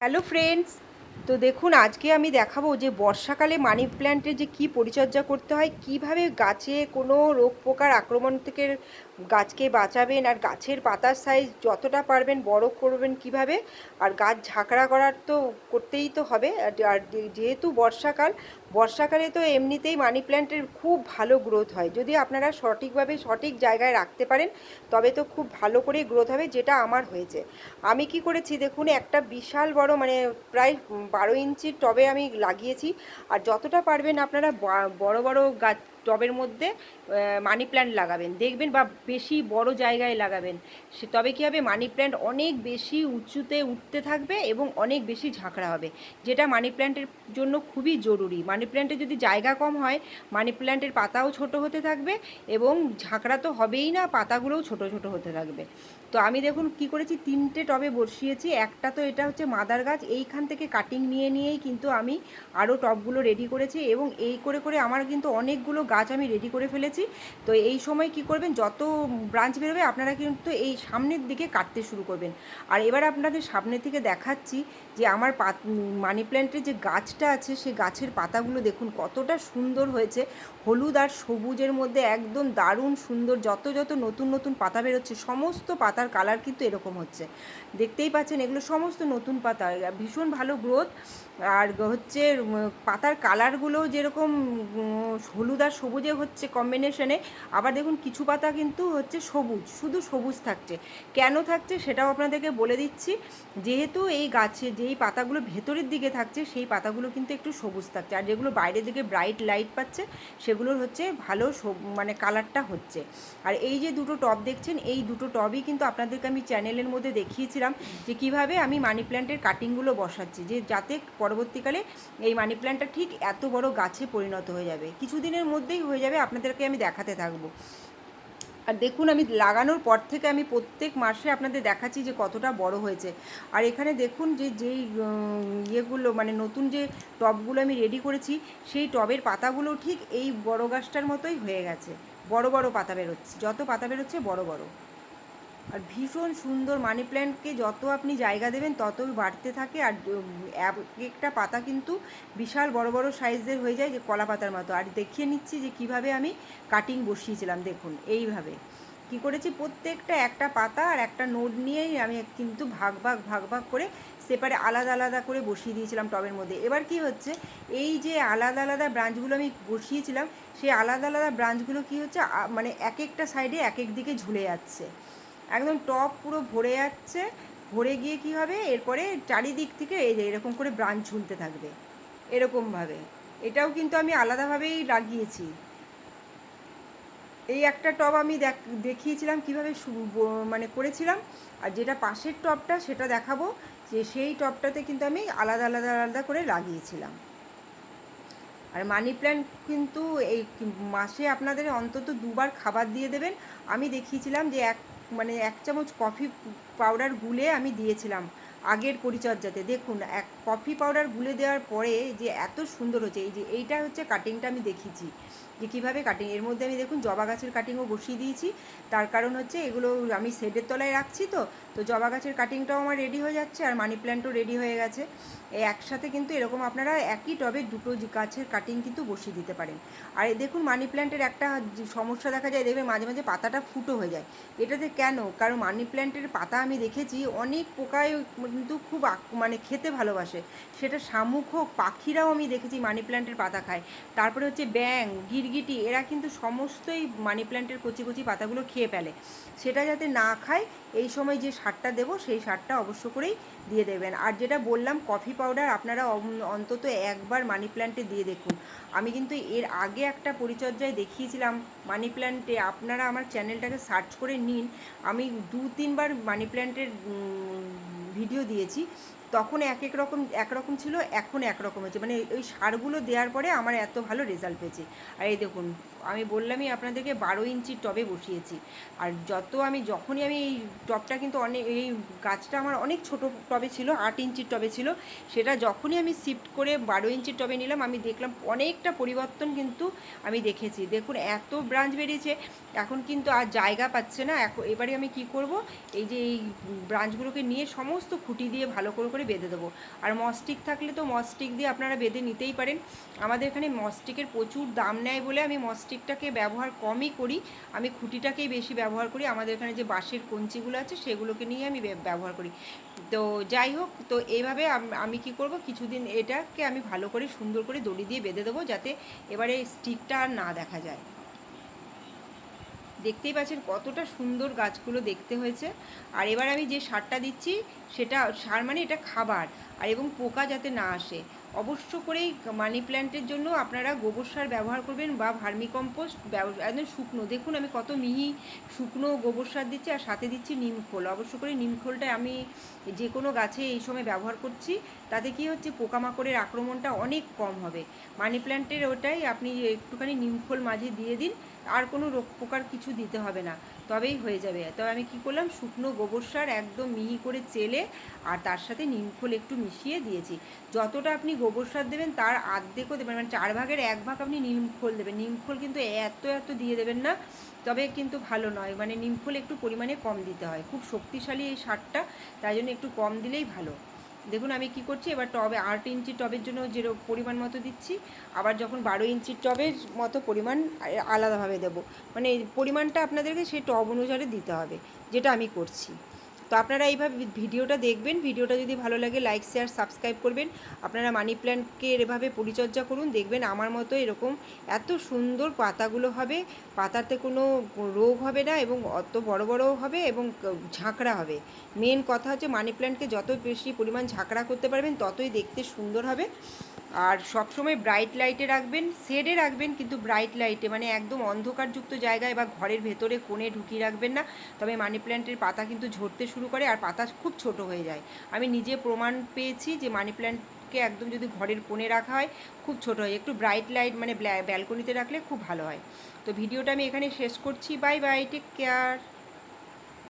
Hello friends তো দেখুন, আজকে আমি দেখাবো যে বর্ষাকালে মানি প্ল্যান্টের যে কি পরিচর্যা করতে হয়, কীভাবে গাছে কোনো রোগ পোকার আক্রমণ থেকে গাছকে বাঁচাবেন আর গাছের পাতার সাইজ যতটা পারবেন বড় করবেন কীভাবে? আর গাছ ঝাঁকড়া করার তো করতেই তো হবে। আর যেহেতু বর্ষাকাল, বর্ষাকালে তো এমনিতেই মানি প্ল্যান্টের খুব ভালো গ্রোথ হয়। যদি আপনারা সঠিকভাবে সঠিক জায়গায় রাখতে পারেন, তবে তো খুব ভালো করে গ্রোথ হবে যেটা আমার হয়েছে। আমি কি করেছি দেখুন, একটা বিশাল বড় মানে প্রায় বারো ইঞ্চির টবে আমি লাগিয়েছি। আর যতটা পারবেন আপনারা বড় বড় গাছ টবের মধ্যে মানি প্ল্যান্ট লাগাবেন। দেখবেন বা বেশি বড় জায়গায় লাগাবেন। সে তবে কী হবে? মানি প্ল্যান্ট অনেক বেশি উঁচুতে উঠতে থাকবে এবং অনেক বেশি ঝাঁকড়া হবে। যেটা মানি প্ল্যান্টের জন্য খুবই জরুরি। মানি প্ল্যান্টে যদি জায়গা কম হয় মানি প্ল্যান্টের পাতাও ছোট হতে থাকবে এবং ঝাঁকড়া তো হবেই না, পাতাগুলোও ছোট ছোট হতে থাকবে। তো আমি দেখুন কি করেছি? তিনটে টবে বসিয়েছি। একটা তো এটা হচ্ছে মাদার গাছ। এইখান থেকে কাটিং নিয়ে নিয়েই কিন্তু আমি আরও টবগুলো রেডি করেছি এবং এই করে করে আমার কিন্তু অনেকগুলো গাছ আমি রেডি করে ফেলেছি। তো এই সময় কি করবেন, যত ব্রাঞ্চ বেরোবে, আপনারা কিন্তু এই সামনের দিকে কাটতে শুরু করবেন। আর এবার আপনাদের সামনে থেকে দেখাচ্ছি যে আমার পাত মানি প্ল্যান্টের যে গাছটা আছে, সেই গাছের পাতাগুলো দেখুন কতটা সুন্দর হয়েছে। হলুদ আর সবুজের মধ্যে একদম দারুণ সুন্দর, যত যত নতুন নতুন পাতা বেরোচ্ছে, সমস্ত পাতার কালার কিন্তু এরকম হচ্ছে। দেখতেই পাচ্ছেন, এগুলো সমস্ত নতুন পাতা, ভীষণ ভালো গ্রোথ আর হচ্ছে পাতার কালারগুলো যেরকম হলুদ আর সবুজে হচ্ছে কম্বিনেশনে আবার দেখুন কিছু পাতা কিন্তু হচ্ছে সবুজ, শুধু সবুজ থাকছে। কেন থাকছে সেটাও আপনাদেরকে বলে দিচ্ছি। যেহেতু এই গাছে, যেই পাতাগুলো ভেতরের দিকে থাকছে, সেই পাতাগুলো কিন্তু একটু সবুজ থাকছে। আর যেগুলো বাইরের দিকে ব্রাইট লাইট পাচ্ছে, সেগুলোর হচ্ছে ভালো মানে কালারটা হচ্ছে। আর এই যে দুটো টব দেখছেন, এই দুটো টবই কিন্তু আপনাদেরকে আমি চ্যানেলের মধ্যে দেখিয়েছিলাম যে কীভাবে আমি মানি প্ল্যান্টের কাটিংগুলো বসাচ্ছি। যে যাতে পরবর্তীকালে এই মানি প্ল্যান্টটা ঠিক এত বড় গাছে পরিণত হয়ে যাবে। কিছুদিনের মধ্যেই হয়ে যাবে, আপনাদেরকে আমি দেখাতে থাকব। আর দেখুন, আমি লাগানোর পর থেকে আমি প্রত্যেক মাসে আপনাদের দেখাচ্ছি যে কতটা বড় হয়েছে। আর এখানে দেখুন যে যেই ইয়েগুলো মানে নতুন যে টবগুলো আমি রেডি করেছি, সেই টবের পাতাগুলো ঠিক এই বড় গাছটার মতোই হয়ে গেছে। বড় বড় পাতা বেরোচ্ছে, যত পাতা বেরোচ্ছে বড় বড়। আর ভীষণ সুন্দর মানি প্ল্যান্টকে যত আপনি জায়গা দেবেন, ততই বাড়তে থাকে। আর এক একটা পাতা কিন্তু বিশাল বড় বড় সাইজের হয়ে যায় যে কলা পাতার মতো। আর দেখিয়ে নিচ্ছি যে কীভাবে আমি কাটিং বসিয়েছিলাম, দেখুন, এইভাবে। কি করেছি? প্রত্যেকটা একটা পাতা আর একটা নোড নিয়েই আমি কিন্তু ভাগ ভাগ ভাগ ভাগ করে সেপারে আলাদা আলাদা করে বসিয়ে দিয়েছিলাম টবের মধ্যে। এবার কি হচ্ছে? এই যে আলাদা আলাদা ব্রাঞ্চগুলো আমি বসিয়েছিলাম, সেই আলাদা আলাদা ব্রাঞ্চগুলো কি হচ্ছে? মানে এক একটা সাইডে এক এক দিকে ঝুলে যাচ্ছে। একদম টপ পুরো ভরে যাচ্ছে। ভরে গিয়ে কি হবে? এরপরে চারিদিক থেকে এই যে এরকম করে ব্রাঞ্চ ঝুলতে থাকবে। এরকমভাবে। এটাও কিন্তু আমি আলাদাভাবেই লাগিয়েছি। এই একটা টব আমি দেখ- দেখিয়েছিলাম কীভাবে মানে করেছিলাম। আর যেটা পাশের টবটা সেটা দেখাবো। যে সেই টবটাতে কিন্তু আমি আলাদা আলাদা আলাদা করে লাগিয়েছিলাম। আর মানি প্ল্যান্ট কিন্তু এই মাসে আপনাদের অন্তত দুবার খাবার দিয়ে দেবেন। আমি দেখিয়েছিলাম যে এক মানে এক চামচ কফি পাউডার গুলে আমি দিয়েছিলাম আগের পরিচর্যাতে। দেখুন, এক কফি পাউডার গুলে দেওয়ার পরে যে এত সুন্দর হচ্ছে, এই যে এইটা হচ্ছে কাটিংটা আমি দেখেছি যে কীভাবে কাটিং এর মধ্যে আমি দেখুন জবা গাছের কাটিংও বসিয়ে দিয়েছি। তার কারণ হচ্ছে এগুলো আমি শেডের তলায় রাখছি তো তো জবা গাছের কাটিংটাও আমার রেডি হয়ে যাচ্ছে আর মানি প্ল্যান্টও রেডি হয়ে গেছে। একসাথে কিন্তু এরকম আপনারা একই টবে দুটো গাছের কাটিং কিন্তু বসিয়ে দিতে পারেন। আর দেখুন মানি প্ল্যান্টের একটা সমস্যা দেখা যায়, দেখবে মাঝে মাঝে পাতাটা ফুটো হয়ে যায়। এটাতে কেন? কারণ মানি প্ল্যান্টের পাতা আমি দেখেছি, অনেক পোকায় কিন্তু খুব মানে খেতে ভালোবাসে। সেটা শামুক হোক, পাখিরাও আমি দেখেছি মানি প্ল্যান্টের পাতা খায়। তারপরে হচ্ছে ব্যাং গিরগিটি, এরা কিন্তু সমস্তই মানি প্ল্যান্টের কচি কচি পাতাগুলো খেয়ে ফেলে। সেটা যাতে না খায়, এই সময় যে সারটা দেবো, সেই সারটা অবশ্য করেই দিয়ে দেবেন। আর যেটা বললাম কফি পাউডার আপনারা অন্তত একবার মানি প্ল্যান্টে দিয়ে দেখুন। আমি কিন্তু এর আগে একটা পরিচর্যায় দেখিয়েছিলাম মানি প্ল্যান্টে আপনারা আমার চ্যানেলটাকে সার্চ করে নিন। আমি দু, তিনবার মানি প্ল্যান্টের ভিডিও দিয়েছি। তখন এক এক রকম একরকম ছিল, এখন একরকম হয়েছে। মানে ওই সারগুলো দেওয়ার পরে আমার এত ভালো রেজাল্ট পেয়েছে। আর এই দেখুন আমি বললামই আপনাদেরকে বারো ইঞ্চির টবে বসিয়েছি। আর যত আমি, যখনই আমি এই টবটা কিন্তু অনেক, এই গাছটা আমার অনেক ছোট টবে ছিল, আট ইঞ্চির টবে ছিল, সেটা যখনই আমি শিফট করে বারো ইঞ্চির টবে নিলাম, আমি দেখলাম অনেকটা পরিবর্তন কিন্তু আমি দেখেছি। দেখুন, এত ব্রাঞ্চ বেরিয়েছে, এখন কিন্তু আর জায়গা পাচ্ছে না। এখন এবারে আমি কি করব? এই যে এই ব্রাঞ্চগুলোকে নিয়ে সমস্ত খুঁটি দিয়ে ভালো করে করে বেঁধে দেবো। আর মস্টিক থাকলে তো মস্টিক দিয়ে আপনারা বেঁধে নিতেই পারেন। আমাদের এখানে মস্টিকের প্রচুর দাম নেয় বলে আমি মস্টিকটাকে ব্যবহার কমই করি। আমি খুঁটিটাকেই বেশি ব্যবহার করি। আমাদের এখানে যে বাঁশের কঞ্চিগুলো আছে, সেগুলোকে নিয়ে আমি ব্যবহার করি। তো যাই হোক, তো এইভাবে আমি কি করব? কিছুদিন এটাকে আমি ভালো করে সুন্দর করে দড়ি দিয়ে বেঁধে দেবো যাতে এবারে স্টিকটা আর না দেখা যায়। দেখতেই পাচ্ছেন কতটা সুন্দর গাছগুলো দেখতে হয়েছে। আর এবার আমি যে সারটা দিচ্ছি, সেটা সার মানে এটা খাবার। আর এবং পোকা যাতে না আসে। অবশ্য করেই মানি প্ল্যান্টের জন্য আপনারা গোবর সার ব্যবহার করবেন বা ভার্মি কম্পোস্ট একদম শুকনো। দেখুন আমি কত মিহি শুকনো গোবর সার দিচ্ছি আর সাথে দিচ্ছি নিম খোল। অবশ্য করে নিম খোলটা আমি যে কোনো গাছে এই সময় ব্যবহার করছি, তাতে কি হচ্ছে পোকামাকড়ের আক্রমণটা অনেক কম হবে। মানি প্ল্যান্টের ওটাই আপনি একটুখানি নিম খোল মাঝে দিয়ে দিন আর কোনো রোগ পোকার কিছু দিতে হবে না। তবেই হয়ে যাবে। তবে আমি কি করলাম? শুকনো গোবর সার একদম মিহি করে চেলে আর তার সাথে নিমখোল একটু মিশিয়ে দিয়েছি। যতটা আপনি গোবর সার দেবেন, তার আর্ধেকও দেবেন। মানে চার ভাগের এক ভাগ আপনি নিমখোল দেবেন। নিমখোল কিন্তু এত এত দিয়ে দেবেন না, তবে কিন্তু ভালো নয়। মানে নিমখোল একটু পরিমাণে কম দিতে হয়। খুব শক্তিশালী এই সারটা, তাই জন্য একটু কম দিলেই ভালো। দেখুন, আমি কি করছি? এবার টবে আট ইঞ্চি টবের জন্য যে পরিমাণ মতো দিচ্ছি, আবার যখন বারো ইঞ্চির টবের মতো পরিমাণ আলাদাভাবে দেব। মানে পরিমাণটা আপনাদেরকে সেই টব অনুসারে দিতে হবে, যেটা আমি করছি। তো আপনারা এইভাবে ভিডিওটা দেখবেন। ভিডিওটা যদি ভালো লাগে লাইক শেয়ার সাবস্ক্রাইব করবেন। আপনারা মানি প্ল্যান্টকে এভাবে পরিচর্যা করুন। দেখবেন আমার মতো এরকম এত সুন্দর পাতাগুলো হবে। পাতাতে কোনো রোগ হবে না এবং অত বড় বড় হবে এবং ঝাঁকড়া হবে। মেন কথা হচ্ছে মানি প্ল্যান্টকে যত বেশি পরিমাণ ঝাঁকড়া করতে পারবেন, ততই দেখতে সুন্দর হবে। আর সবসময় ব্রাইট লাইটে রাখবেন শেডে রাখবেন, কিন্তু ব্রাইট লাইটে মানে একদম অন্ধকারযুক্ত জায়গায় বা ঘরের ভেতরে, কোণে ঢুকিয়ে রাখবেন না। তবে মানি প্ল্যান্টের পাতা কিন্তু ঝরতে শুরু করে আর পাতা খুব ছোট হয়ে যায়। আমি নিজে প্রমাণ পেয়েছি যে মানি প্ল্যান্টকে একদম যদি ঘরের কোণে রাখা হয়, খুব ছোট হয়। একটু ব্রাইট লাইট মানে ব্যালকনিতে রাখলে খুব ভালো হয়। তো ভিডিওটা আমি এখানে শেষ করছি। Bye bye take care